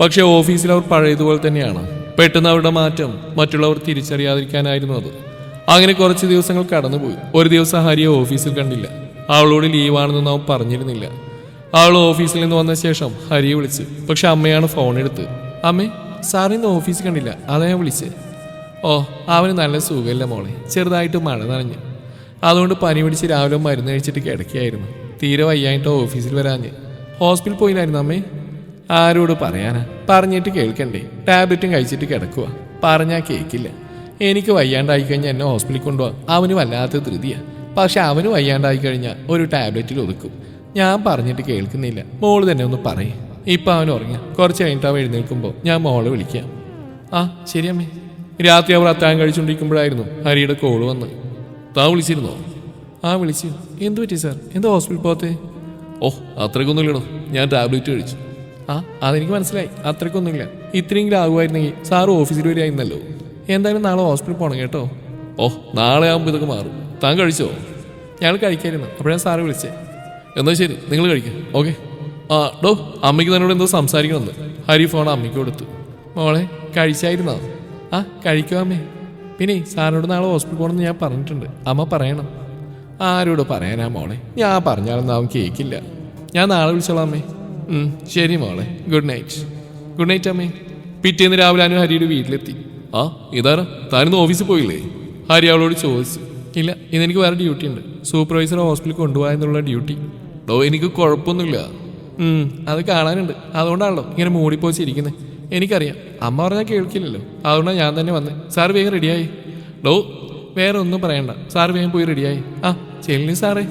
പക്ഷെ ഓഫീസിൽ അവർ പഴയതുപോലെ തന്നെയാണ്. പെട്ടെന്ന് അവരുടെ മാറ്റം മറ്റുള്ളവർ തിരിച്ചറിയാതിരിക്കാനായിരുന്നു അത്. അങ്ങനെ കുറച്ച് ദിവസങ്ങൾ കടന്നുപോയി. ഒരു ദിവസം ഹരിയെ ഓഫീസിൽ കണ്ടില്ല. അവളോട് ലീവാണെന്ന് അവൻ പറഞ്ഞിരുന്നില്ല. അവൾ ഓഫീസിൽ നിന്ന് വന്ന ശേഷം ഹരിയെ വിളിച്ചു. പക്ഷെ അമ്മയാണ് ഫോൺ എടുത്ത്. അമ്മേ സാറിന്ന് ഓഫീസിൽ കണ്ടില്ല. അതാ ഞാൻ വിളിച്ചത് ഓ അവന് നല്ല സുഖമില്ല മോളെ. ചെറുതായിട്ട് മഴ നനഞ്ഞു. അതുകൊണ്ട് പനി പിടിച്ച് രാവിലെ മരുന്ന് കഴിച്ചിട്ട് കിടക്കുകയായിരുന്നു. തീരെ വയ്യായിട്ട് ഓഫീസിൽ വരാഞ്ഞ്. ഹോസ്പിറ്റൽ പോയില്ലായിരുന്നു അമ്മേ? ആരോട് പറയാനാ? പറഞ്ഞിട്ട് കേൾക്കണ്ടേ. ടാബ്ലറ്റും കഴിച്ചിട്ട് കിടക്കുക പറഞ്ഞാൽ കേൾക്കില്ല എനിക്ക് വയ്യാണ്ടായി കഴിഞ്ഞാൽ എന്നെ ഹോസ്പിറ്റലിൽ കൊണ്ടുപോകാം അവന് വല്ലാത്ത ധൃതിയാണ് പക്ഷെ അവന് വയ്യാണ്ടായി കഴിഞ്ഞാൽ ഒരു ടാബ്ലറ്റിൽ ഒതുക്കും. ഞാൻ പറഞ്ഞിട്ട് കേൾക്കുന്നില്ല. മോൾ തന്നെ ഒന്ന് പറയും. ഇപ്പൊ അവൻ ഉറങ്ങി. കുറച്ച് കഴിഞ്ഞിട്ട് അവൻ എഴുന്നേൽക്കുമ്പോൾ ഞാൻ മോളെ വിളിക്കാം. ആ ശരി അമ്മേ. രാത്രി അവർ അത്താഴം കഴിച്ചുകൊണ്ടിരിക്കുമ്പോഴായിരുന്നു ഹരിയുടെ കോൾ വന്ന്. താ വിളിച്ചിരുന്നോ? ആ വിളിച്ചു. എന്തു പറ്റി സാർ? എന്താ ഹോസ്പിറ്റൽ പോകത്തെ? ഓ അത്രയ്ക്കൊന്നുമില്ലടോ. ഞാൻ ടാബ്ലറ്റ് കഴിച്ചു. ആ അതെനിക്ക് മനസ്സിലായി. അത്രയ്ക്കൊന്നുമില്ല. ഇത്രയെങ്കിലും ആകുമായിരുന്നെങ്കിൽ സാറ് ഓഫീസിൽ വരികയായിരുന്നല്ലോ. എന്തായാലും നാളെ ഹോസ്പിറ്റൽ പോകണം കേട്ടോ. ഓ നാളെ ആകുമ്പോൾ ഇതൊക്കെ മാറും. താൻ കഴിച്ചോ? ഞങ്ങൾ കഴിക്കായിരുന്നു. അപ്പോഴാണ് സാറ് വിളിച്ചേ. എന്നാ ശരി നിങ്ങൾ കഴിക്കാം. ഓക്കെ. ആ ഡോ അമ്മയ്ക്ക് തന്നോട് എന്തോ സംസാരിക്കണമെന്ന്. ഹരി ഫോൺ അമ്മയ്ക്ക് കൊടുത്തു. മോളെ കഴിച്ചായിരുന്നോ? ആ കഴിക്കോ അമ്മേ. പിന്നെ സാറിനോട് നാളെ ഹോസ്പിറ്റൽ പോകണമെന്ന് ഞാൻ പറഞ്ഞിട്ടുണ്ട്. അമ്മ പറയണം. ആരോട് പറയാനാ മോളെ. ഞാൻ പറഞ്ഞാലൊന്നും അവൻ കേൾക്കില്ല ഞാൻ നാളെ വിളിച്ചോളാം അമ്മേ. ശരി മോളെ. Good night. ഗുഡ് നൈറ്റ് അമ്മേ. പിറ്റേന്ന് രാവിലെ അനു ഹരിയുടെ വീട്ടിലെത്തി. ആ ഇതാരാ? താനിന്ന് ഓഫീസിൽ പോയില്ലേ? ഹരി അവളോട് ചോദിച്ചു. ഇല്ല ഇന്നെനിക്ക് വേറെ ഡ്യൂട്ടി ഉണ്ട്. സൂപ്പർവൈസർ ഹോസ്പിറ്റലിൽ കൊണ്ടുപോകാനുള്ള ഡ്യൂട്ടി ഡോ എനിക്ക് കുഴപ്പമൊന്നുമില്ല. അത് കാണാനുണ്ട്. അതുകൊണ്ടാണല്ലോ ഇങ്ങനെ മൂടിപ്പോച്ചിരിക്കുന്നത് എനിക്കറിയാം. അമ്മ പറഞ്ഞാൽ കേൾക്കില്ലല്ലോ. അതുകൊണ്ടാണ് ഞാൻ തന്നെ വന്നത് സാർ വേഗം റെഡിയായി ഡോ വേറെ ഒന്നും പറയണ്ട. സാർ വേഗം പോയി റെഡിയായി ആ ചെല്ലി സാറേ.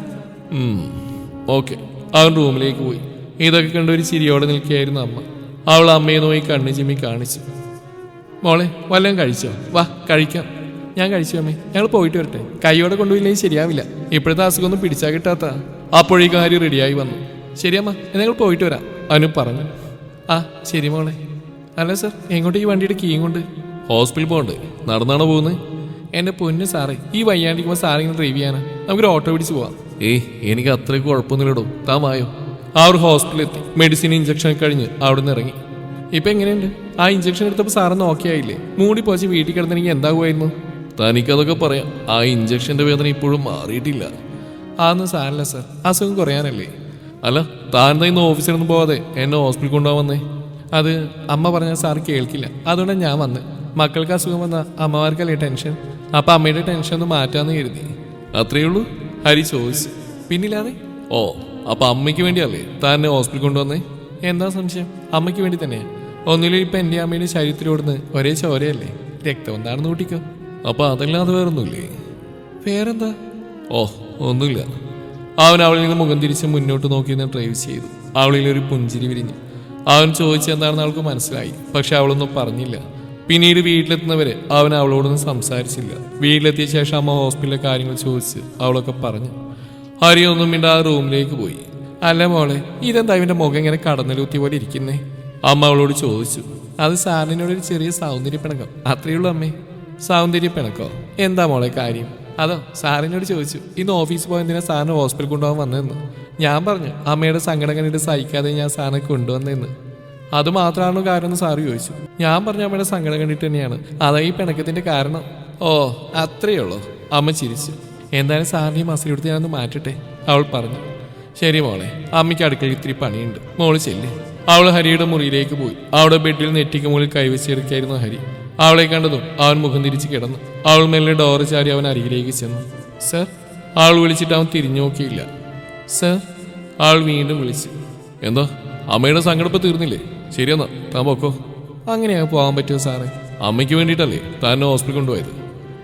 ഓക്കെ. അവൻ റൂമിലേക്ക് പോയി. ഇതൊക്കെ കണ്ട ഒരു ചിരിയോടെ നിൽക്കുകയായിരുന്നു അമ്മ. അവൾ അമ്മയെ നോക്കി കണ്ണു ചിമ്മി കാണിച്ചു. മോളെ വല്ലതും കഴിച്ചോ? വാ കഴിക്കാം. ഞാൻ കഴിച്ചു അമ്മേ. ഞങ്ങൾ പോയിട്ട് വരട്ടെ. കൈയോടെ കൊണ്ടുപോയില്ലെങ്കിൽ ശരിയാവില്ല. ഇപ്പോഴത്തെ അസുഖമൊന്നും പിടിച്ചാൽ കിട്ടാത്ത. അപ്പോഴേക്കും കാര്യം റെഡിയായി വന്നു. ശരിയമ്മ ഞങ്ങൾ പോയിട്ട് വരാം. അനു പറഞ്ഞു. ആ ശരി മോളെ. അല്ല സർ എങ്ങോട്ട് ഈ വണ്ടിയുടെ കീയും കൊണ്ട്? ഹോസ്പിറ്റലിൽ പോകണ്ടേ. നടന്നാണോ പോകുന്നത് എന്റെ പൊന്നു സാറേ ഈ വയ്യാണ്ടിക്കുമ്പോൾ സാറിങ്ങനെ ഡ്രൈവ് ചെയ്യാനാ? നമുക്കൊരു ഓട്ടോ പിടിച്ച് പോവാം. ഏയ് എനിക്ക് അത്രയ്ക്ക് കുഴപ്പമൊന്നുമില്ലടോ. താൻ മായോ ആ ഒരു ഹോസ്പിറ്റലിൽ എത്തി. മെഡിസിൻ ഇഞ്ചക്ഷൻ കഴിഞ്ഞ് അവിടെ നിന്ന് ഇറങ്ങി. ഇപ്പൊ എങ്ങനെയുണ്ട്? ആ ഇഞ്ചക്ഷൻ എടുത്തപ്പോൾ സാറൊന്നും ഓക്കെ ആയില്ലേ മൂടി പോച്ച് വീട്ടിൽ കിടന്നെങ്കിൽ എന്താകുമായിരുന്നു തനിക്കതൊക്കെ പറയാം. ആ ഇഞ്ചക്ഷന്റെ വേദന ഇപ്പോഴും മാറിയിട്ടില്ല. അതൊന്നും സാരല്ല സാർ. അസുഖം കുറയാനല്ലേ? അല്ല താൻ ഇന്ന് ഓഫീസിലൊന്നും പോവാതെ എന്നെ ഹോസ്പിറ്റലിൽ കൊണ്ടുപോകാൻ വന്നേ? അത് അമ്മ പറഞ്ഞാൽ സാർ കേൾക്കില്ല. അതുകൊണ്ടാണ് ഞാൻ വന്ന്. മക്കൾക്ക് അസുഖം വന്ന അമ്മമാർക്കല്ലേ ടെൻഷൻ? അപ്പൊ അമ്മയുടെ ടെൻഷൻ ഒന്ന് മാറ്റാന്ന് കരുതി. അത്രയേ ഉള്ളൂ? ഹരി ചോദിച്ചു. പിന്നില്ലാതെ? ഓ അപ്പൊ അമ്മയ്ക്ക് വേണ്ടിയല്ലേ താൻ എന്നെ ഹോസ്പിറ്റലിൽ കൊണ്ടുവന്നേ? എന്താ സംശയം? അമ്മയ്ക്ക് വേണ്ടി തന്നെയാ. ഒന്നിലും ഇപ്പൊ എന്റെ അമ്മയുടെ ശരീരത്തിലോടുന്ന് ഒരേ ചോരയല്ലേ? രക്തം എന്താണെന്ന് കൂട്ടിക്കോ. അപ്പൊ അതല്ലാതെ വേറൊന്നുമില്ലേ? വേറെന്താ? ഓ ഒന്നുമില്ല. അവൻ അവളിൽ നിന്ന് മുഖം തിരിച്ച് മുന്നോട്ട് നോക്കി നിന്ന് ഡ്രൈവ് ചെയ്തു. അവളിൽ ഒരു പുഞ്ചിരി വിരിഞ്ഞു. അവൻ ചോദിച്ചെന്താണെന്ന് അവൾക്ക് മനസ്സിലായി. പക്ഷെ അവളൊന്നും പറഞ്ഞില്ല. പിന്നീട് വീട്ടിലെത്തുന്നവരെ അവൻ അവളോടൊന്നും സംസാരിച്ചില്ല. വീട്ടിലെത്തിയ ശേഷം അമ്മ ഹോസ്പിറ്റലിലെ കാര്യങ്ങൾ ചോദിച്ച് അവളൊക്കെ പറഞ്ഞു. ഹരി ഒന്നും റൂമിലേക്ക് പോയി. അല്ല മോളെ ഇതെന്താ ഇവന്റെ മുഖം ഇങ്ങനെ കടന്നലൂത്തി പോലെ ഇരിക്കുന്നേ? അമ്മ അവളോട് ചോദിച്ചു. അത് സാറിനോട് ഒരു ചെറിയ സൗന്ദര്യ അത്രയുള്ളൂ അത്രയേ അമ്മേ. സൗന്ദര്യ പിണക്കോ എന്താ മോളെ കാര്യം? അതോ സാറിനോട് ചോദിച്ചു. ഇന്ന് ഓഫീസ് പോയ എന്തിനാ സാറിന് ഹോസ്പിറ്റൽ കൊണ്ടുപോകാൻ വന്നതെന്ന്? ഞാൻ പറഞ്ഞു അമ്മയുടെ സങ്കടം കണ്ടിട്ട് സഹിക്കാതെ ഞാൻ സാറിനെ കൊണ്ടുവന്നതെന്ന്. അത് മാത്രമാണോ കാരണം എന്ന് സാറ് ചോദിച്ചു. ഞാൻ പറഞ്ഞു അമ്മയുടെ സങ്കടം കണ്ടിട്ട് തന്നെയാണ്. അതാ ഈ പിണക്കത്തിന്റെ കാരണം. ഓ അത്രയേ ഉള്ളൂ. അമ്മ ചിരിച്ചു. എന്തായാലും സാറിന്റെ ഈ മസിലെടുത്ത് ഞാനൊന്ന് മാറ്റട്ടെ? അവൾ പറഞ്ഞു. ശരി മോളെ അമ്മയ്ക്ക് അടുക്കളയിൽ ഇത്തിരി പണിയുണ്ട്. മോൾ ചെല്ലേ. അവൾ ഹരിയുടെ മുറിയിലേക്ക് പോയി. അവിടെ ബെഡിൽ നെറ്റിക്ക് മുകളിൽ കൈവച്ചെടുക്കായിരുന്നു ഹരി. അവളെ കണ്ടതും അവൻ മുഖം തിരിച്ചു കിടന്നു. അവൾ മെല്ലെ ഡോറ് ചാടി അവൻ അരികിലേക്ക് ചെന്നു. സർ? ആൾ വിളിച്ചിട്ട് അവൻ തിരിഞ്ഞു നോക്കിയില്ല. സർ? ആൾ വീണ്ടും വിളിച്ചു. എന്താ? അമ്മയുടെ സങ്കടപ്പ് തീർന്നില്ലേ? ശരിയെന്നാ താൻ പൊക്കോ? അങ്ങനെയാ പോകാൻ പറ്റുമോ സാറേ? അമ്മയ്ക്ക് വേണ്ടിയിട്ടല്ലേ? താൻ ഹോസ്പിറ്റൽ കൊണ്ടുപോയത്.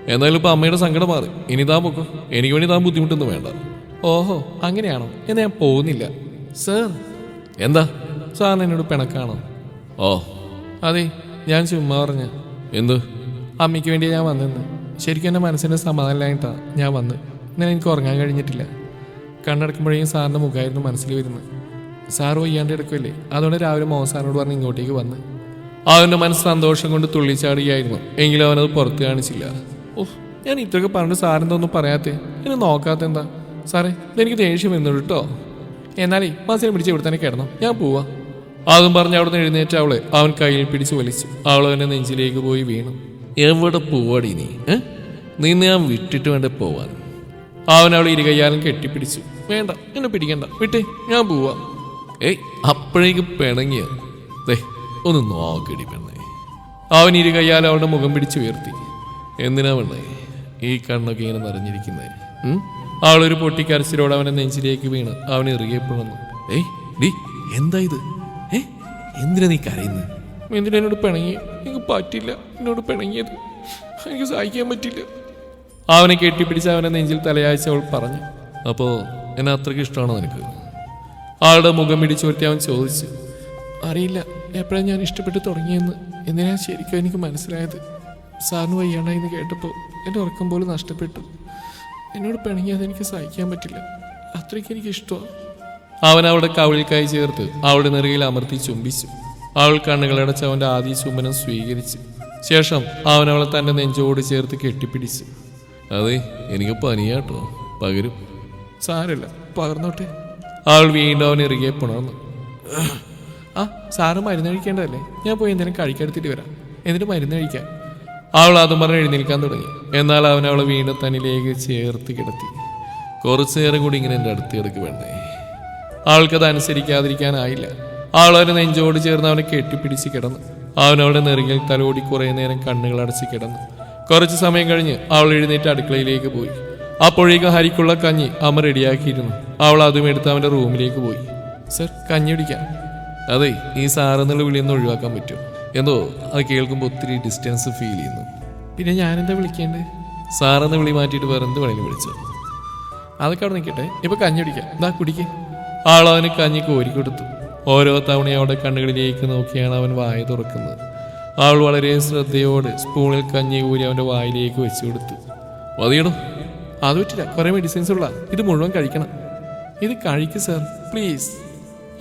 എന്നാലും ഇപ്പൊ അമ്മയുടെ സങ്കടം മാറി. ഇനി താൻ പൊക്കോ? എനിക്ക് വേണ്ടി താൻ ബുദ്ധിമുട്ടൊന്നും വേണ്ട. ഓഹോ അങ്ങനെയാണോ? എന്നാ ഞാൻ പോകുന്നില്ല. സർ? എന്താ? സാറിന് എന്നോട് പിണക്കാണോ? ഓ. അതെ ഞാൻ ചുമ്മാ പറഞ്ഞ എന്ത്? അമ്മയ്ക്ക് വേണ്ടി ഞാൻ വന്നെന്ന് ശരിക്കും എന്റെ മനസ്സിന്റെ സമാധാനമായിട്ടാണ് ഞാൻ വന്ന്. ഇന്നലെ എനിക്ക് ഉറങ്ങാൻ കഴിഞ്ഞിട്ടില്ല. കണ്ണടക്കുമ്പോഴേക്കും സാറിന്റെ മുഖമായിരുന്നു മനസ്സിൽ വരുന്നത്. സാർ വയ്യാണ്ട് എടുക്കുമല്ലേ അതുകൊണ്ട് രാവിലെ മോഹൻ സാറിനോട് പറഞ്ഞ് ഇങ്ങോട്ടേക്ക് വന്ന്. അവന്റെ മനസ്സ് സന്തോഷം കൊണ്ട് തുള്ളിച്ചാടുകയായിരുന്നു. എങ്കിലും അവനത് പുറത്ത് കാണിച്ചില്ല. ഓഹ് ഞാൻ ഇത്രയൊക്കെ പറഞ്ഞിട്ട് സാറെന്തൊന്നും പറയാത്തേ? എന്നെ നോക്കാത്ത എന്താ സാറേ ഇതെനിക്ക് ദേഷ്യം വരുന്നുള്ളൂ കേട്ടോ. എന്നാലേ മാസിനെ പിടിച്ച് ഇവിടെ തന്നെ കിടന്നു. ഞാൻ പോവാ. അതും പറഞ്ഞ് അവിടെ നിന്ന് എഴുന്നേറ്റ് അവളെ അവൻ കയ്യിൽ പിടിച്ചു വലിച്ചു. അവൾ അവന്റെ നെഞ്ചിലേക്ക് പോയി വീണു. എവിടെ പോവാടി നീ? നീ നിന്നെ ഞാൻ വിട്ടിട്ട് വേണ്ട പോവാൻ? അവൻ അവളെ ഇരുകയ്യാലും കെട്ടിപ്പിടിച്ചു. വേണ്ട എന്നെ പിടിക്കണ്ട. വിട്ടേ ഞാൻ പോവാ. ഏയ് അപ്പോഴേക്ക് പിണങ്ങിയ. ദേ ഒന്ന് നോക്കടി പെണ്ണേ. അവൻ ഇരുകയ്യാൽ അവളുടെ മുഖം പിടിച്ചു ഉയർത്തി. എന്തിനാ പെണ്ണേ ഈ കണ്ണൊക്കെ ഇങ്ങനെ നിറഞ്ഞിരിക്കുന്നത് അവളൊരു പൊട്ടിക്കരച്ചിലോട് അവനെ നെഞ്ചിലേക്ക് വീണ്. അവൻ ഇറുകെ ഏയ് ഡി എന്താ ഇത്? എന്തിനാ നീ കരയുന്നത് എന്തിനാ എന്നോട് പിണങ്ങി എനിക്ക് പറ്റില്ല. എന്നോട് പിണങ്ങിയത്. എനിക്ക് സഹായിക്കാൻ പറ്റില്ല. അവനെ കെട്ടിപ്പിടിച്ച് അവനെ നെഞ്ചിൽ തലയാഴ്ച അവൾ പറഞ്ഞു. അപ്പോൾ എന്നെ അത്രയ്ക്ക് ഇഷ്ടമാണോ നിനക്ക്? ആളുടെ മുഖം പിടിച്ചുവർത്തി അവൻ ചോദിച്ചു അറിയില്ല. എപ്പോഴാണ് ഞാൻ ഇഷ്ടപ്പെട്ട് തുടങ്ങിയെന്ന്? എന്തിനാ ശരിക്കും എനിക്ക് മനസ്സിലായത്? സാറിന് വയ്യാണ്ടായി എന്ന് കേട്ടപ്പോൾ എന്റെ ഉറക്കം പോലും നഷ്ടപ്പെട്ടു. എന്നോട് പിണങ്ങിയത് എനിക്ക് സഹിക്കാൻ പറ്റില്ല. അത്രയ്ക്ക് എനിക്ക് ഇഷ്ടമാണ് അവൻ അവളുടെ കവിളിക്കായി ചേർത്ത് അവളുടെ നെറുകയിൽ അമർത്തി ചുംബിച്ചു. അവൾ കണ്ണുകളടച്ച് അവന്റെ ആദ്യ ചുംബനം സ്വീകരിച്ചു. ശേഷം അവൻ അവളെ തന്റെ നെഞ്ചോട് ചേർത്ത് കെട്ടിപ്പിടിച്ചു. അതെ എനിക്ക് പനിയാട്ടോ. പകരും. സാരല്ല പകർന്നോട്ടെ. അവൾ വീണ്ടും അവൻ ഇറുകെ പുണർന്നു. ആ സാറ് മരുന്ന് കഴിക്കേണ്ടതല്ലേ? ഞാൻ പോയി എന്തെങ്കിലും കഴിക്കെടുത്തിട്ട് വരാം. എന്നിട്ട് മരുന്ന് കഴിക്കാം. അവൾ അതും പറഞ്ഞ് എഴുന്നേൽക്കാൻ തുടങ്ങി. എന്നാൽ അവൻ അവളെ വീണ്ടും തന്നിലേക്ക് ചേർത്ത് കിടത്തി. കുറച്ചു നേരം കൂടി ഇങ്ങനെ എന്റെ അടുത്ത് കിടക്ക് വേണ്ടേ അവൾക്കത് അനുസരിക്കാതിരിക്കാനായില്ല. ആൾ അവനെ നെഞ്ചോട് ചേർന്ന് അവനെ കെട്ടിപ്പിടിച്ച് കിടന്നു. അവൻ അവളുടെ നെറുകിൽ തലോടി കുറേ നേരം കണ്ണുകൾ അടച്ച് കിടന്നു. കുറച്ച് സമയം കഴിഞ്ഞ് അവൾ എഴുന്നേറ്റ് അടുക്കളയിലേക്ക് പോയി. അപ്പോഴേക്കും ഹരിക്കുള്ള കഞ്ഞി അമ്മ റെഡിയാക്കിയിരുന്നു. അവൾ അതും എടുത്ത് അവന്റെ റൂമിലേക്ക് പോയി. സർ കഞ്ഞി കുടിക്കാം. അതെ ഈ സാറെന്നുള്ള വിളിയൊന്നും ഒഴിവാക്കാൻ പറ്റും എന്തോ അത് കേൾക്കുമ്പോൾ ഒത്തിരി ഡിസ്റ്റൻസ് ഫീൽ ചെയ്യുന്നു. പിന്നെ ഞാനെന്താ വിളിക്കേണ്ടത്? സാറെന്ന് വിളി മാറ്റിയിട്ട് വേറെ എന്ത് വേണമെങ്കിലും വിളിച്ചു. അതൊക്കെ അവിടെ നിൽക്കട്ടെ. ഇപ്പൊ കഞ്ഞി കുടിക്കാം. എന്താ കുടിക്ക്. ആളവന് കഞ്ഞി കോരി കൊടുത്തു. ഓരോ തവണ അവളുടെ കണ്ണുകളിലേക്ക് നോക്കിയാണ് അവൻ വായ തുറക്കുന്നത്. അവൾ വളരെ ശ്രദ്ധയോടെ സ്പൂണിൽ കഞ്ഞി കൂരി അവന്റെ വായിലേക്ക് വെച്ചു കൊടുത്തു. മതിയടോ അത് പറ്റില്ല. കുറെ മെഡിസിൻസ് ഉള്ള ഇത് മുഴുവൻ കഴിക്കണം. ഇത് കഴിക്കു സർ പ്ലീസ്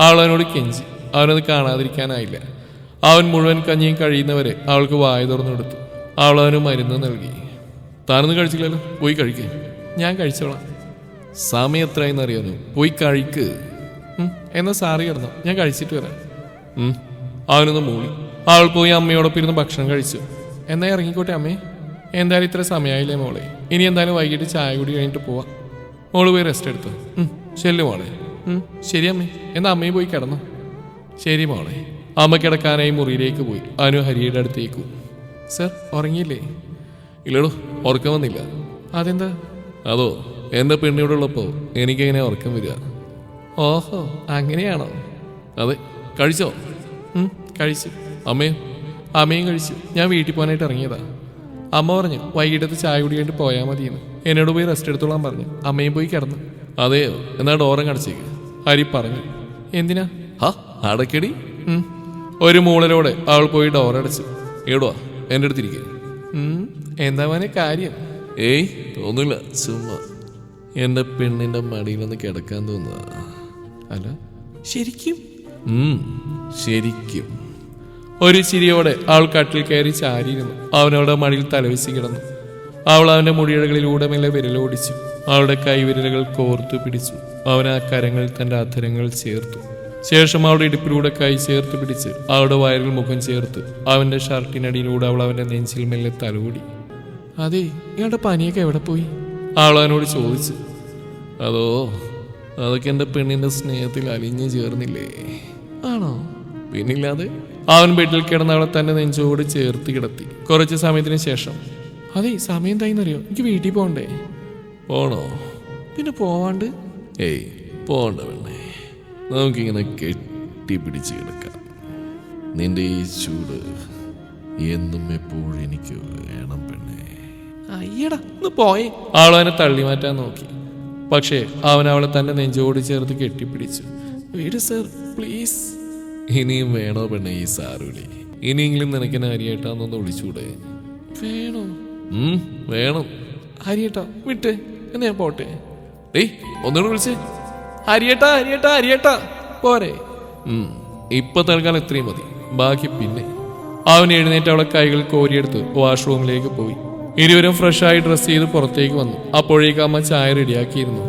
അവൾ അവനോട് കെഞ്ചി. അവനത് കാണാതിരിക്കാനായില്ല. അവൻ മുഴുവൻ കഞ്ഞിയും കഴിയുന്നവരെ അവൾക്ക് വായ തുറന്നു കൊടുത്തു. അവൾ അവന് മരുന്ന് നൽകി. താനൊന്നും കഴിച്ചില്ലല്ലോ. പോയി കഴിക്കേ. ഞാൻ കഴിച്ചോളാം. സമയം എത്രയെന്ന് അറിയാനോ പോയി കഴിക്ക്. എന്നാ സാറി കിടന്നു. ഞാൻ കഴിച്ചിട്ട് വരാം. അവനൊന്ന് മൂളി. അവൾ പോയി അമ്മയോടൊപ്പം ഇരുന്ന് ഭക്ഷണം കഴിച്ചു. എന്നാ ഇറങ്ങിക്കോട്ടെ അമ്മേ. എന്തായാലും ഇത്ര സമയമായില്ലേ മോളെ? ഇനി എന്തായാലും വൈകിട്ട് ചായ കൂടി കഴിഞ്ഞിട്ട് പോവാം. മോൾ പോയി റെസ്റ്റ് എടുത്തു. ശരി മോളെ. ശരി അമ്മേ. എന്നാ അമ്മയും പോയി കിടന്നു. ശരി മോളെ. അമ്മ കിടക്കാനായി മുറിയിലേക്ക് പോയി. അനു ഹരിയുടെ അടുത്തേക്കു. സർ ഉറങ്ങിയില്ലേ? ഇല്ലടോ ഉറക്കം വന്നില്ല. അതെന്താ? അതോ എന്റെ പെണ്ണിവിടെ എനിക്കെങ്ങനെ ഉറക്കം വരിക? ഓഹോ അങ്ങനെയാണോ? അതെ കഴിച്ചോ? കഴിച്ചു. അമ്മയും? അമ്മയും കഴിച്ചു. ഞാൻ വീട്ടിൽ പോകാനായിട്ട് ഇറങ്ങിയതാ. അമ്മ പറഞ്ഞു വൈകിട്ടത്തെ ചായ കുടി കഴിഞ്ഞിട്ട് പോയാൽ മതിയെന്ന്. എന്നോട് പോയി റെസ്റ്റ് എടുത്തോളാൻ പറഞ്ഞു. അമ്മയും പോയി കിടന്നു. അതെയോ? എന്നാ ഡോറം കടച്ചേക്ക് ഹരി പറഞ്ഞു എന്തിനാ? ഹാ അടക്കടി. ഒരു മൂളലോടെ അവൾ പോയി ഡോറടച്ചു എവിടുവാ എന്റെ അടുത്തിരിക്കുക എന്താ മോനെ കാര്യം? ഏയ് തോന്നില്ല ചുമ്മാ. എന്റെ പെണ്ണിന്റെ മടിയിലൊന്ന് കിടക്കാൻ തോന്നുക അല്ല? ശരിക്കും? ശരിക്കും. ഒരു ചിരിയോടെ അവൾ കട്ടിൽ കയറി ചാരിയിരുന്നു. അവനവളുടെ മടിയിൽ തലവെച്ച് കിടന്നു. അവൾ അവന്റെ മുടിയിഴകളിലൂടെ മെല്ലെ വിരലോടിച്ചു. അവളുടെ കൈവിരലുകൾ കോർത്തു പിടിച്ചു. അവൻ ആ കരങ്ങളിൽ തന്റെ അധരങ്ങൾ ചേർത്തു. ശേഷം അവളുടെ ഇടുപ്പിലൂടെ കൈ ചേർത്ത് പിടിച്ച് അവളുടെ വയറിൽ മുഖം ചേർത്ത് അവന്റെ ഷർട്ടിനടിയിലൂടെ അവൾ അവന്റെ നെഞ്ചിൽ മെല്ലെ തലോടി. അതെ ഇയാളുടെ പനിയൊക്കെ എവിടെ പോയി? അവൾ അവനോട് ചോദിച്ചു. അതോ അതൊക്കെ എന്റെ പെണ്ണിന്റെ സ്നേഹത്തിൽ അലിഞ്ഞു ചേർന്നില്ലേ? ആണോ? പിന്നില്ലാതെ? അവൻ വീട്ടിൽ കിടന്ന് അവളെ തന്നെ നെഞ്ചോട് ചേർത്ത് കിടത്തി. കുറച്ച് സമയത്തിന് ശേഷം അതെ സമയം എന്തായിന്നറിയോ? എനിക്ക് വീട്ടിൽ പോകണ്ടേ. പോണോ? പിന്നെ പോവാണ്ട്. ഏയ് പോണ്ട പെണ്ണേ. നമുക്കിങ്ങനെ കെട്ടിപ്പിടിച്ച് കിടക്കാം. നിന്റെ ഈ ചൂട് എന്നും എപ്പോഴും എനിക്ക് വേണം പെണ്ണേ. അയ്യടാ ഒന്ന് പോയി. അവളവനെ തള്ളി മാറ്റാൻ നോക്കി. പക്ഷേ അവൻ അവളെ തന്റെ നെഞ്ചോട് ചേർത്ത് കെട്ടിപ്പിടിച്ചു. വീട് സർ പ്ലീസ്. ഇനിയും വേണോ പെണ്ണെ ഈ സാറുലി ഇനിയെങ്കിലും നിനക്കെന്നെ അരിയേട്ടാന്നൊന്ന് വിളിച്ചൂടെ? വേണോ? വേണം. ഹരിയേട്ടാ വിട്ട്. എന്നാ ഞാൻ പോട്ടെ? ഡേയ് ഒന്നുകൂടെ വിളിച്ചേ. ഹരിയേട്ടാ ഹരിയേട്ടാ ഹരിയേട്ടാ പോരെ. ഇപ്പൊ തൽക്കാലം ഇത്രയും മതി. ബാക്കി പിന്നെ. അവൻ എഴുന്നേറ്റ് അവളെ കൈകൾ കോരിയെടുത്ത് വാഷ്റൂമിലേക്ക് പോയി. ഇരുവരും ഫ്രഷായി ഡ്രസ്സ് ചെയ്ത് പുറത്തേക്ക് വന്നു. അപ്പോഴേക്ക് അമ്മ ചായ റെഡിയാക്കിയിരുന്നു.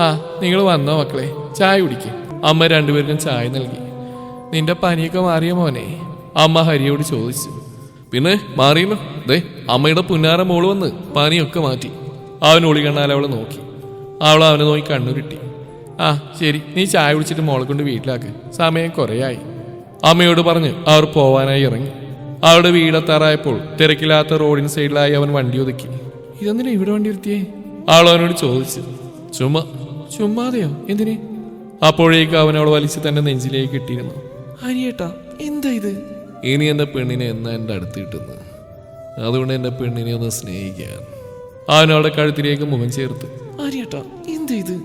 ആ നിങ്ങൾ വന്നോ മക്കളെ? ചായ കുടിക്കേ. അമ്മ രണ്ടുപേർക്കും ചായ നൽകി. നിന്റെ പനിയൊക്കെ മാറിയ മോനെ? അമ്മ ഹരിയോട് ചോദിച്ചു. പിന്നെ മാറിയല്ലോ. ദേ അമ്മയുടെ പുന്നാര മോൾ വന്ന് പനിയൊക്കെ മാറ്റി. അവൻ ഒളി കണ്ണാൽ അവൾ നോക്കി. അവൾ അവനെ നോക്കി കണ്ണുരുട്ടി. ആ ശരി. നീ ചായ കുടിച്ചിട്ട് മോളെ കൊണ്ട് വീട്ടിലാക്ക്. സമയം കുറേയായി. അമ്മയോട് പറഞ്ഞ് അവർ പോവാനായി ഇറങ്ങി. അവളുടെ വീടെത്താറായപ്പോൾ തിരക്കില്ലാത്ത റോഡിന് സൈഡിലായി അവൻ വണ്ടി ഒതുക്കി. ഇതെന്തിനാ ഇവിടെ വണ്ടി നിർത്തിയേ? അവൾ അവനോട് ചോദിച്ചു. ചുമ്മാ. ചുമ്മാതെയോ? എന്തിനെ? അപ്പോഴേക്ക് അവൻ അവൾ വലിച്ച് തന്റെ നെഞ്ചിലേക്ക് ഇട്ടിരുന്നു. ഹരിയേട്ടാ എന്താ ഇത്? ഇനി എന്റെ പെണ്ണിനെ എന്നാ എന്റെ അടുത്ത് കിട്ടുന്നു അതുകൊണ്ട് എന്റെ പെണ്ണിനെ ഒന്ന് സ്നേഹിക്കാൻ. അവൻ അവളുടെ കഴുത്തിലേക്ക് മുഖം ചേർത്ത്. ഹരിയേട്ടാ എന്താ ഇത്?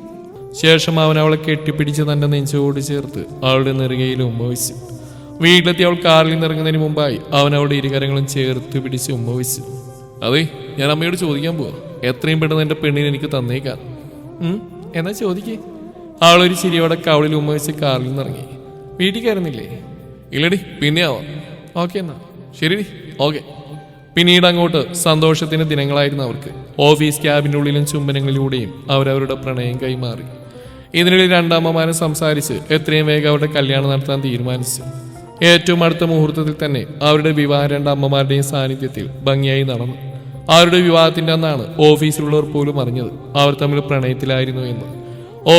ശേഷം അവൻ അവളെ കെട്ടിപ്പിടിച്ച് തന്റെ നെഞ്ചോട് ചേർത്ത് അവളുടെ നെറുകയിൽ ഉമ്മ വെച്ചു. വീട്ടിലെത്തി അവൾ കാറിൽ നിന്ന് ഇറങ്ങുന്നതിന് മുമ്പായി അവൻ അവളുടെ ഇരുകരങ്ങളും ചേർത്ത് പിടിച്ച് ഉമ്മ വെച്ചു. അതെ ഞാൻ അമ്മയോട് ചോദിക്കാൻ പോവാ. എത്രയും പെട്ടെന്ന് എന്റെ പെണ്ണിനെ എനിക്ക് തന്നേക്കാം. എന്നാ ചോദിക്കേ. അവളൊരു ചിരിയോടെ കവളിൽ ഉമ്മ വെച്ച് കാറിൽ നിന്ന് ഇറങ്ങി. വീട്ടിൽ കയറുന്നില്ലേ? ഇല്ലടി പിന്നെ ആവാം. ഓക്കെ എന്നാ. ശരി ഓക്കെ. പിന്നീട് അങ്ങോട്ട് സന്തോഷത്തിന്റെ ദിനങ്ങളായിരുന്നു അവർക്ക്. ഓഫീസ് ക്യാബിനുള്ളിലും ചുംബനങ്ങളിലൂടെയും അവരവരുടെ പ്രണയം കൈമാറി. ഇതിനിടയിൽ രണ്ടാമ്മമാരെ സംസാരിച്ച് എത്രയും വേഗം അവരുടെ കല്യാണം നടത്താൻ തീരുമാനിച്ചു. ഏറ്റവും അടുത്ത മുഹൂർത്തത്തിൽ തന്നെ അവരുടെ വിവാഹം രണ്ട് അമ്മമാരുടെയും സാന്നിധ്യത്തിൽ ഭംഗിയായി നടന്നു. അവരുടെ വിവാഹത്തിന്റെ അന്നാണ് ഓഫീസിലുള്ളവർ പോലും അറിഞ്ഞത് അവർ തമ്മിൽ പ്രണയത്തിലായിരുന്നു എന്ന്.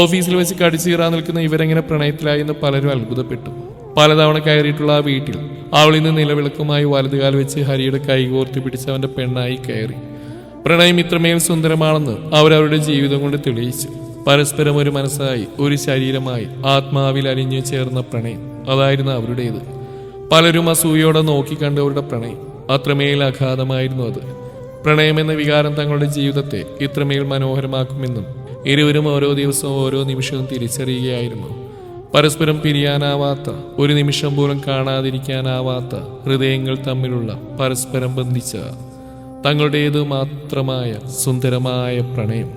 ഓഫീസിൽ വെച്ച് കടിച്ചു കീറാൻ നിൽക്കുന്ന ഇവരെങ്ങനെ പ്രണയത്തിലായി എന്ന് പലരും അത്ഭുതപ്പെട്ടു. പലതവണ കയറിയിട്ടുള്ള ആ വീട്ടിൽ അവൾ ഇന്ന് നിലവിളക്കുമായി വലതുകാൽ വെച്ച് ഹരിയുടെ കൈകോർത്തി പിടിച്ച് അവന്റെ പെണ്ണായി കയറി. പ്രണയം ഇത്രമേൽ സുന്ദരമാണെന്ന് അവരവരുടെ ജീവിതം കൊണ്ട് തെളിയിച്ചു. പരസ്പരം ഒരു മനസ്സായി ഒരു ശരീരമായി ആത്മാവിൽ അലിഞ്ഞു ചേർന്ന പ്രണയം. അതായിരുന്നു അവരുടേത്. പലരും അസൂയോടെ നോക്കിക്കണ്ട് അവരുടെ പ്രണയം. അത്രമേൽ അഗാധമായിരുന്നു അത്. പ്രണയം എന്ന വികാരം തങ്ങളുടെ ജീവിതത്തെ ഇത്രമേൽ മനോഹരമാക്കുമെന്നും ഇരുവരും ഓരോ ദിവസവും ഓരോ നിമിഷവും തിരിച്ചറിയുകയായിരുന്നു. പരസ്പരം പിരിയാനാവാത്ത ഒരു നിമിഷം പോലും കാണാതിരിക്കാനാവാത്ത ഹൃദയങ്ങൾ തമ്മിലുള്ള പരസ്പരം ബന്ധിച്ച തങ്ങളുടേത് മാത്രമായ സുന്ദരമായ പ്രണയം.